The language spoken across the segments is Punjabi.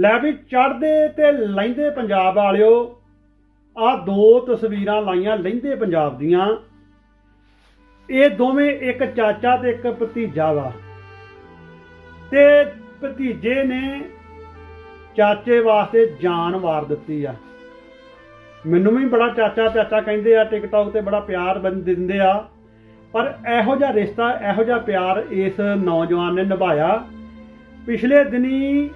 ਲੈ ਵੀ ਚੜਦੇ ਤੇ ਲੈਂਦੇ ਪੰਜਾਬ ਵਾਲਿਓ। ਆ ਦੋ ਤਸਵੀਰਾਂ ਲਾਈਆਂ ਲੈਂਦੇ ਪੰਜਾਬ ਦੀਆਂ। ਇਹ ਦੋਵੇਂ ਇੱਕ ਚਾਚਾ ਤੇ ਇੱਕ ਭਤੀਜਾ ਵਾ। ਤੇ ਭਤੀਜੇ ਨੇ ਚਾਚੇ ਵਾਸਤੇ ਜਾਨ ਵਾਰ ਦਿੱਤੀ ਆ। ਮੈਨੂੰ ਵੀ ਬੜਾ ਚਾਚਾ ਚਾਚਾ ਕਹਿੰਦੇ ਆ, ਟਿਕਟੌਕ ਤੇ ਬੜਾ ਪਿਆਰ ਬੰਦ ਦਿੰਦੇ ਆ। ਪਰ ਇਹੋ ਜਿਹਾ ਰਿਸ਼ਤਾ, ਇਹੋ ਜਿਹਾ ਪਿਆਰ ਇਸ ਨੌਜਵਾਨ ਨੇ ਨਿਭਾਇਆ। ਪਿਛਲੇ ਦਿਨੀ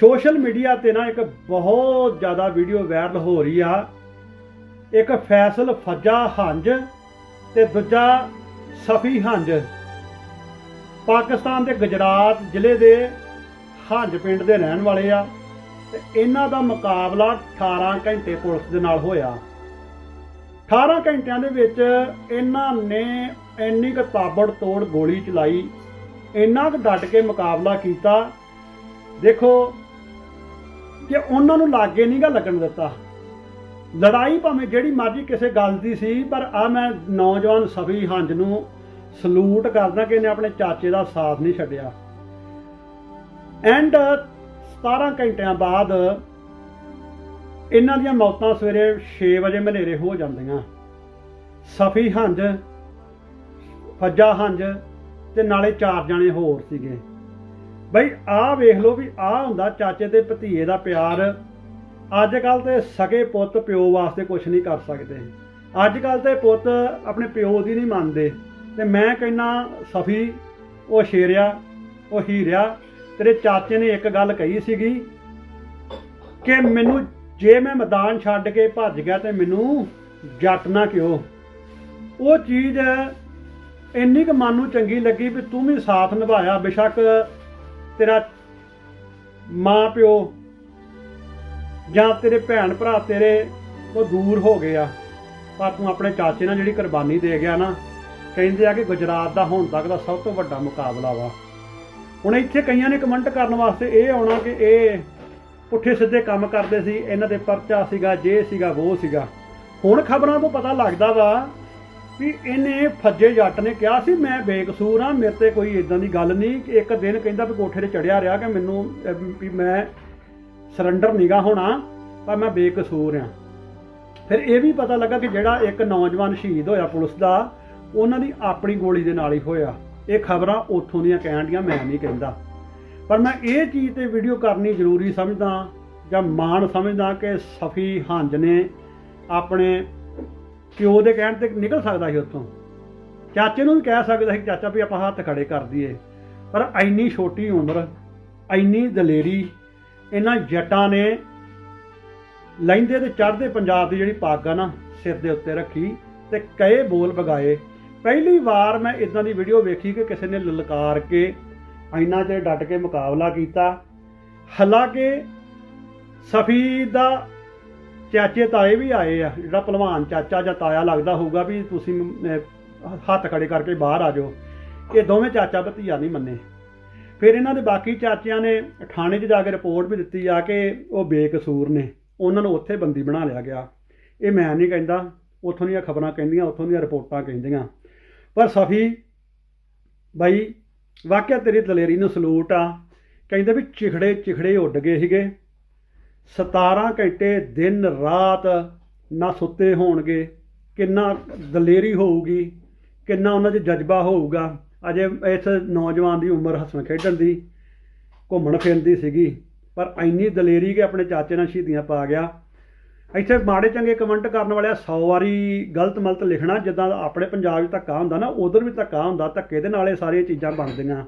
ਸੋਸ਼ਲ ਮੀਡੀਆ ਤੇ ਨਾ ਇੱਕ ਬਹੁਤ ਜ਼ਿਆਦਾ ਵੀਡੀਓ ਵਾਇਰਲ ਹੋ ਰਹੀ ਆ। ਇੱਕ ਫੈਸਲ ਫੱਜਾ ਹੰਜ ਤੇ ਦੂਜਾ ਸਫੀ ਹੰਜ। ਪਾਕਿਸਤਾਨ ਦੇ ਗੁਜਰਾਤ ਜ਼ਿਲ੍ਹੇ ਦੇ ਹੰਜ ਪਿੰਡ ਦੇ ਰਹਿਣ ਵਾਲੇ ਆ ਤੇ ਇਹਨਾਂ ਦਾ ਮੁਕਾਬਲਾ 18 ਘੰਟੇ ਪੁਲਿਸ ਦੇ ਨਾਲ ਹੋਇਆ। 18 ਘੰਟਿਆਂ ਦੇ ਵਿੱਚ ਇਹਨਾਂ ਨੇ ਇੰਨੀ ਕੁ ਤਾਬੜ ਤੋੜ ਗੋਲੀ ਚਲਾਈ, ਇੰਨਾ ਕੁ ਡਟ ਕੇ ਮੁਕਾਬਲਾ ਕੀਤਾ। ਦੇਖੋ ਕਿ ਉਹਨਾਂ ਨੂੰ ਲਾਗੇ ਨਹੀਂਗਾ ਲੱਗਣ ਦਿੱਤਾ। ਲੜਾਈ ਭਾਵੇਂ ਜਿਹੜੀ ਮਰਜ਼ੀ ਕਿਸੇ ਗੱਲ ਦੀ ਸੀ, ਪਰ ਆ ਮੈਂ ਨੌਜਵਾਨ ਸਫੀ ਹੰਜ ਨੂੰ ਸਲੂਟ ਕਰਦਾ ਕਿ ਇਹਨੇ ਆਪਣੇ ਚਾਚੇ ਦਾ ਸਾਥ ਨਹੀਂ ਛੱਡਿਆ। ਐਂਡ 17 ਘੰਟਿਆਂ ਬਾਅਦ ਇਹਨਾਂ ਦੀਆਂ ਮੌਤਾਂ ਸਵੇਰੇ 6 ਵਜੇ ਮਨੇਰੇ ਹੋ ਜਾਂਦੀਆਂ। ਸਫੀ ਹੰਜ ਫੱਜਾ ਹੰਜ ਤੇ ਨਾਲੇ ਚਾਰ ਜਾਣੇ ਹੋਰ ਸੀਗੇ। ਬਈ ਆਹ ਵੇਖ ਲਓ ਵੀ ਆਹ ਹੁੰਦਾ ਚਾਚੇ ਤੇ ਭਤੀਏ ਦਾ ਪਿਆਰ। ਅੱਜ ਕੱਲ ਤੇ ਸਕੇ ਪੁੱਤ ਪਿਓ ਵਾਸਤੇ ਕੁਝ ਨਹੀਂ ਕਰ ਸਕਦੇ। ਅੱਜ ਕੱਲ ਤੇ ਪੁੱਤ ਆਪਣੇ ਪਿਓ ਦੀ ਨਹੀਂ ਮੰਨਦੇ। ਤੇ ਮੈਂ ਕਹਿੰਨਾ ਸਫੀ, ਉਹ ਸ਼ੇਰਿਆ, ਉਹ ਹੀਰਿਆ, ਤੇਰੇ ਚਾਚੇ ਨੇ ਇੱਕ ਗੱਲ ਕਹੀ ਸੀਗੀ ਕਿ ਮੈਨੂੰ ਜੇ ਮੈਂ ਮੈਦਾਨ ਛੱਡ ਕੇ ਭੱਜ ਗਿਆ ਤੇ ਮੈਨੂੰ ਜੱਟ ਨਾ ਕਿਉ। ਉਹ ਚੀਜ਼ ਇੰਨੀ ਕੁ ਮਨ ਨੂੰ ਚੰਗੀ ਲੱਗੀ ਵੀ ਤੂੰ ਵੀ ਸਾਥ ਨਿਭਾਇਆ, ਬੇਸ਼ੱਕ ਤੇਰਾ ਮਾਂ ਪਿਓ ਜਾਂ ਤੇਰੇ ਭੈਣ ਭਰਾ ਤੇਰੇ ਤੋਂ ਦੂਰ ਹੋ ਗਏ ਆ, ਪਰ ਤੂੰ ਆਪਣੇ ਚਾਚੇ ਨਾਲ ਜਿਹੜੀ ਕੁਰਬਾਨੀ ਦੇ ਗਿਆ ਨਾ, ਕਹਿੰਦੇ ਆ ਕਿ ਗੁਜਰਾਤ ਦਾ ਹੁਣ ਤੱਕ ਦਾ ਸਭ ਤੋਂ ਵੱਡਾ ਮੁਕਾਬਲਾ ਵਾ। ਹੁਣ ਇੱਥੇ ਕਈਆਂ ਨੇ ਕਮੈਂਟ ਕਰਨ ਵਾਸਤੇ ਇਹ ਆਉਣਾ ਕਿ ਇਹ ਪੁੱਠੇ ਸਿੱਧੇ ਕੰਮ ਕਰਦੇ ਸੀ, ਇਹਨਾਂ ਦੇ ਪਰਚਾ ਸੀਗਾ, ਜੇ ਸੀਗਾ ਉਹ ਸੀਗਾ। ਹੁਣ ਖਬਰਾਂ ਤੋਂ ਪਤਾ ਲੱਗਦਾ ਵਾ ਵੀ ਇਹਨੇ ਫੱਜੇ ਜੱਟ ਨੇ ਕਿਹਾ ਸੀ, ਮੈਂ ਬੇਕਸੂਰ ਆ ਮੇਰੇ ਤੇ ਕੋਈ ਇਦਾਂ ਦੀ ਗੱਲ ਨਹੀਂ ਕਿ ਇੱਕ ਦਿਨ ਕਹਿੰਦਾ ਵੀ ਕੋਠੇ ਤੇ ਚੜਿਆ ਰਿਹਾ ਕਿ ਮੈਨੂੰ ਵੀ ਮੈਂ ਸਰੈਂਡਰ ਨਿਗਾ ਹੋਣਾ, ਪਰ ਮੈਂ ਬੇਕਸੂਰ ਆ ਫਿਰ ਇਹ ਵੀ ਪਤਾ ਲੱਗਾ ਕਿ ਜਿਹੜਾ ਇੱਕ ਨੌਜਵਾਨ ਸ਼ਹੀਦ ਹੋਇਆ ਪੁਲਿਸ ਦਾ, ਉਹਨਾਂ ਦੀ ਆਪਣੀ ਗੋਲੀ ਦੇ ਨਾਲ ਹੀ ਹੋਇਆ। ਇਹ ਖਬਰਾਂ ਉੱਥੋਂ ਦੀਆਂ ਕਹਿਣ ਦੀਆਂ ਮੈਂ ਨਹੀਂ ਕਹਿੰਦਾ। ਪਰ ਮੈਂ ਇਹ ਚੀਜ਼ ਤੇ ਵੀਡੀਓ ਕਰਨੀ ਜ਼ਰੂਰੀ ਸਮਝਦਾ ਜਾਂ ਮਾਣ ਸਮਝਦਾ ਕਿ ਸਫੀ ਹੰਜ ਨੇ ਆਪਣੇ ਪਿਓ ਦੇ ਕਹਿਣ ਤੇ ਨਿਕਲ ਸਕਦਾ ਸੀ ਉੱਥੋਂ। ਚਾਚੇ ਨੂੰ ਵੀ ਕਹਿ ਸਕਦਾ ਸੀ ਚਾਚਾ ਵੀ ਆਪਾਂ ਹੱਥ ਖੜੇ ਕਰ ਦਈਏ। ਪਰ ਐਨੀ ਛੋਟੀ ਉਮਰ ਐਨੀ ਦਲੇਰੀ ਇਹਨਾਂ ਜੱਟਾਂ ਨੇ ਲੈਂਦੇ ਤੇ ਚੜ੍ਹਦੇ ਪੰਜਾਬ ਦੀ ਜਿਹੜੀ ਪੱਗ ਆ ਨਾ, ਸਿਰ ਦੇ ਉੱਤੇ ਰੱਖੀ ਤੇ ਕਈ ਬੋਲ ਵਗਾਏ ਪਹਿਲੀ ਵਾਰ ਮੈਂ ਇਦਾਂ ਦੀ ਵੀਡੀਓ ਵੇਖੀ ਕਿ ਕਿਸੇ ਨੇ ਲਲਕਾਰ ਕੇ ਇੰਨਾ ਚਿਰ ਡਟ ਕੇ ਮੁਕਾਬਲਾ ਕੀਤਾ। ਹਾਲਾਂਕਿ ਸਫੀ ਦਾ ਚਾਚੇ ਤਾਏ ਵੀ ਆਏ ਆ ਜਿਹੜਾ ਪਹਿਲਵਾਨ ਚਾਚਾ ਜਾਂ ਤਾਇਆ ਲੱਗਦਾ ਹੋਊਗਾ ਵੀ ਤੁਸੀਂ ਅਹ, ਹੱਥ ਖੜੇ ਕਰਕੇ ਬਾਹਰ ਆ ਜਾਓ। ਇਹ ਦੋਵੇਂ ਚਾਚਾ ਭਤੀਆ ਨਹੀਂ ਮੰਨੇ। ਫਿਰ ਇਹਨਾਂ ਦੇ ਬਾਕੀ ਚਾਚਿਆਂ ਨੇ ਥਾਣੇ 'ਚ ਜਾ ਕੇ ਰਿਪੋਰਟ ਵੀ ਦਿੱਤੀ ਆ ਕਿ ਉਹ ਬੇਕਸੂਰ ਨੇ। ਉਹਨਾਂ ਨੂੰ ਉੱਥੇ ਬੰਦੀ ਬਣਾ ਲਿਆ ਗਿਆ। ਇਹ ਮੈਂ ਨਹੀਂ ਕਹਿੰਦਾ ਉੱਥੋਂ ਦੀਆਂ ਖਬਰਾਂ ਕਹਿੰਦੀਆਂ ਉੱਥੋਂ ਦੀਆਂ ਰਿਪੋਰਟਾਂ ਕਹਿੰਦੀਆਂ। ਪਰ ਸਫੀ ਬਾਈ ਵਾਕਿਆ ਤੇਰੀ ਦਲੇਰੀ ਨੂੰ ਸਲੂਟ ਆ। ਕਹਿੰਦੇ ਵੀ ਚਿਖੜੇ ਚਿਖੜੇ ਉੱਡ ਗਏ ਸੀਗੇ। 17 ਘੰਟੇ ਦਿਨ ਰਾਤ ਨਾ ਸੁੱਤੇ ਹੋਣਗੇ। ਕਿੰਨਾ ਦਲੇਰੀ ਹੋਊਗੀ, ਕਿੰਨਾ ਉਹਨਾਂ 'ਚ ਜਜ਼ਬਾ ਹੋਊਗਾ। ਅਜੇ ਇਸ ਨੌਜਵਾਨ ਦੀ ਉਮਰ ਹੱਸਣ ਖੇਡਣ ਦੀ, ਘੁੰਮਣ ਫਿਰਨ ਦੀ ਸੀਗੀ। ਪਰ ਇੰਨੀ ਦਲੇਰੀ ਕਿ ਆਪਣੇ ਚਾਚੇ ਨਾਲ ਸ਼ਹੀਦੀਆਂ ਪਾ ਗਿਆ। ਇੱਥੇ ਮਾੜੇ ਚੰਗੇ ਕਮੈਂਟ ਕਰਨ ਵਾਲਿਆ 100 ਵਾਰੀ ਗਲਤ ਮਲਤ ਲਿਖਣਾ, ਜਿੱਦਾਂ ਆਪਣੇ ਪੰਜਾਬ 'ਚ ਧੱਕਾ ਹੁੰਦਾ ਨਾ, ਉਧਰ ਵੀ ਧੱਕਾ ਹੁੰਦਾ, ਧੱਕੇ ਦੇ ਨਾਲੇ ਸਾਰੀਆਂ ਚੀਜ਼ਾਂ ਬਣਦੀਆਂ।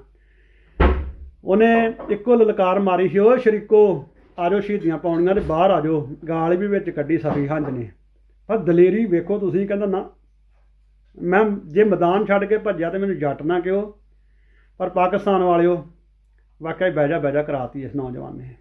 ਉਹਨੇ ਇੱਕੋ ਲਲਕਾਰ ਮਾਰੀ ਸੀ ਉਹ ਸ਼ਰੀਕੋ ਆਜੋ ਸ਼ਹੀਦੀਆਂ ਪਾਉਣੀਆਂ ਤੇ ਬਾਹਰ ਆਜੋ। ਗਾਲ ਵੀ ਵਿੱਚ ਕੱਢੀ ਸਫੀ ਹੰਜ ਨੇ। ਪਰ ਦਲੇਰੀ ਵੇਖੋ ਤੁਸੀਂ, ਕਹਿੰਦਾ ਨਾ, ਮੈਂ ਜੇ ਮੈਦਾਨ ਛੱਡ ਕੇ ਭੱਜਿਆ ਤੇ ਮੈਨੂੰ ਜੱਟ ਨਾ ਕਿਉ ਪਰ ਪਾਕਿਸਤਾਨ ਵਾਲਿਓ, ਵਾਕਿਆ ਬਹਿ ਜਾ ਬਹਿ ਜਾ ਕਰਾਤੀ ਇਸ ਨੌਜਵਾਨ ਨੇ।